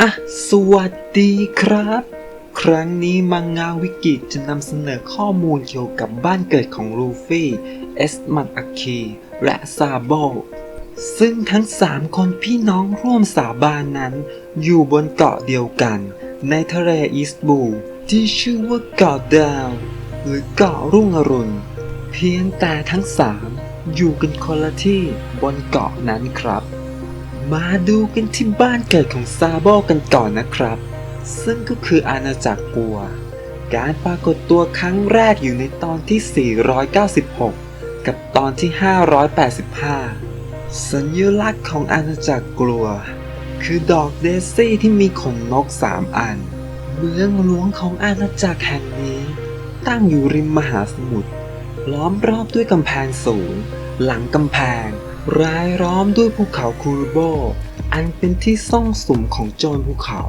อะ สวัสดีครับ ครั้งนี้มังงาวิกิจะนำเสนอข้อมูลเกี่ยวกับบ้านเกิดของลูฟี่ เอสมันอาคี และซาโบซึ่งทั้งสามคนพี่น้องร่วมสาบานนั้น อยู่บนเกาะเดียวกัน ในทะเลอีสต์บูที่ชื่อว่าเกาะดาว หรือเกาะรุ่งอรุณ เพียงแต่ทั้งสามอยู่กันคนละที่บนเกาะนั้นครับ มาดูกันที่บ้านเกิดของซาโบกันก่อนนะครับ ซึ่งก็คืออาณาจักรกัว การปรากฏตัวครั้งแรกอยู่ในตอนที่ 496 กับตอนที่ 585 สัญลักษณ์ของอาณาจักรกลัว คือดอกเดซี่ที่มีขนนกสามอัน เมืองหลวงของอาณาจักรแห่งนี้ ตั้งอยู่ริมมหาสมุทรล้อมรอบด้วยกำแพงสูง หลังกำแพง รายล้อมด้วยภูเขาคูรุโบ อันเป็นที่ซ่องสุมของโจรภูเขา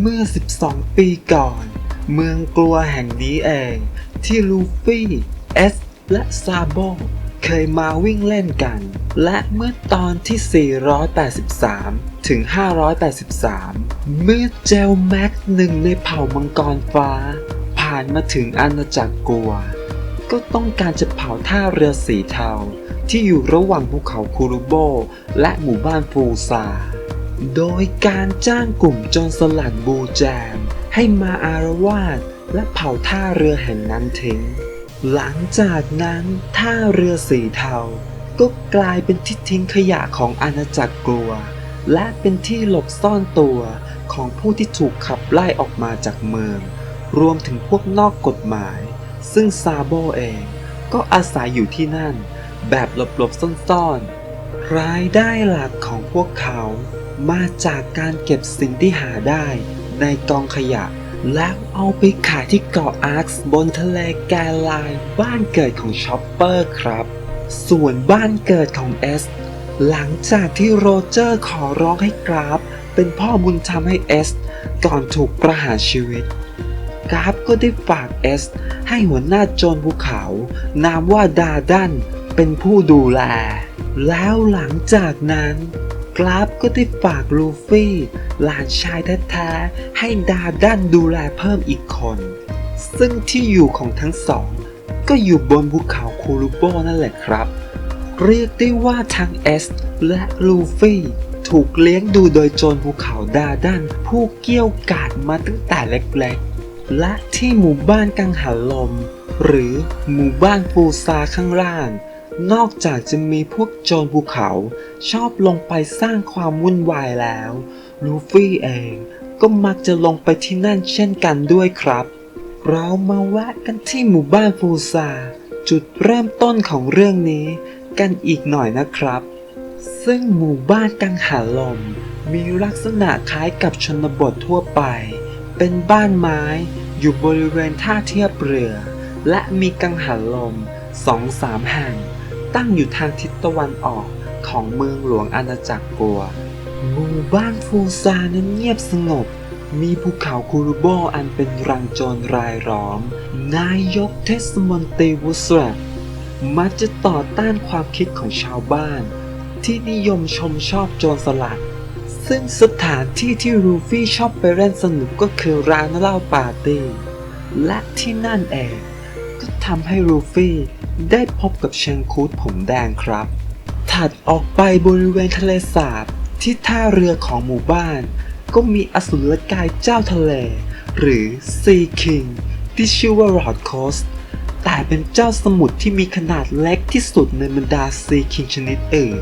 เมื่อ 12 ปีก่อน เมืองกลัวแห่งนี้เอง ที่ลูฟี่ เอส และซาโบเคยมาวิ่งเล่นกัน และเมื่อตอนที่ 483 ถึง 583 เมื่อเจลแม็กหนึ่งในเผ่ามังกรฟ้า ผ่านมาถึงอาณาจักรกัว ก็ต้องการจะเผาท่าเรือสีเทา ที่อยู่ระหว่างภูเขาคูรุโบ และหมู่บ้านฟูซา โดยการจ้างกลุ่มโจรสลัดบูแจม ให้มาอารวาสและเผาท่าเรือแห่งนั้นทิ้ง หลังจากนั้นท่าเรือสีเทา ก็กลายเป็นที่ทิ้งขยะของอาณาจักรกลัว และเป็นที่หลบซ่อนตัวของผู้ที่ถูกขับไล่ออกมาจากเมือง รวมถึงพวกนอกกฎหมาย ซึ่งซาโบเองก็อาศัยอยู่ที่นั่น แบบหลบๆซ่อนๆ รายได้หลักของพวกเขามาจากการเก็บสิ่งที่หาได้ในกองขยะ แล้วเอาไปขายที่เกาะอาร์คบนทะเลแกลไลน์บ้านเกิดของชอปเปอร์ครับ ส่วนบ้านเกิดของเอส หลังจากที่โรเจอร์ขอร้องให้กราฟ เป็นพ่อบุญธรรมให้เอส ก่อนถูกประหารชีวิตกราฟก็ได้ฝากเอส ให้หัวหน้าโจรภูเขา นามว่าดาดัน เป็นผู้ดูแล แล้วหลังจากนั้น กราฟก็ได้ฝากลูฟี่หลานชายแท้ๆให้ดาดันดูแลเพิ่มอีกคน ซึ่งที่อยู่ของทั้งสอง ก็อยู่บนภูเขาคูรุโบนั่นแหละครับ เรียกได้ว่าทั้งเอสและลูฟี่ถูกเลี้ยงดูโดยโจรภูเขาดาดันผู้เกี้ยวกาดมาตั้งแต่เล็กๆ และที่หมู่บ้านกังหันลม หรือหมู่บ้านฟูซาข้างล่าง นอกจากจะมีพวกโจรภูเขาชอบลงไปสร้างความวุ่นวายแล้ว ลูฟี่เองก็มักจะลงไปที่นั่นเช่นกันด้วยครับ เรามาแวะกันที่หมู่บ้านฟูซา จุดเริ่มต้นของเรื่องนี้กันอีกหน่อยนะครับ ซึ่งหมู่บ้านกังหันลม มีลักษณะคล้ายกับชนบททั่วไป เป็นบ้านไม้อยู่บริเวณท่าเทียบเรือ และมีกังหันลมสองสามแห่ง ตั้งอยู่ทางทิศตะวันออกของเมืองหลวงอาณาจักรกัว หมู่บ้านฟูซานั้นเงียบสงบ มีภูเขาคูรุโบอันเป็นรังโจรรายล้อม นายกเทศมนตรีวุสแรกมักจะต่อต้านความคิดของชาวบ้าน ที่นิยมชมชอบโจรสลัด ซึ่งสถานที่ที่รูฟี่ชอบไปเล่นสนุกก็คือร้านเหล้าปาร์ตี้ และที่นั่นเอง ทำให้รูฟี่ได้พบกับเชงคูดผมแดงครับ ถัดออกไปบริเวณทะเลสาบที่ท่าเรือของหมู่บ้าน ก็มีอสุรกายเจ้าทะเล หรือซีคิงที่ชื่อว่ารอดโคสแต่เป็นเจ้าสมุทรที่มีขนาดเล็กที่สุดในบรรดาซีคิงชนิดอื่น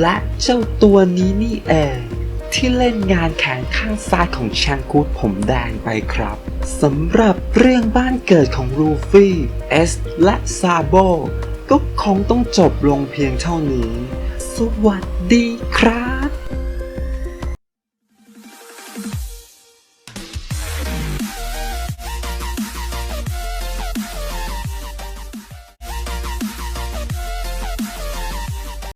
และเจ้าตัวนี้นี่เอง ที่เล่นงานแขนข้างซ้ายของแชงกูดผมแดงไปครับสำหรับเรื่องบ้านเกิดของลูฟี่เอสและซาโบก็คงต้องจบลงเพียงเท่านี้ สวัสดีครับ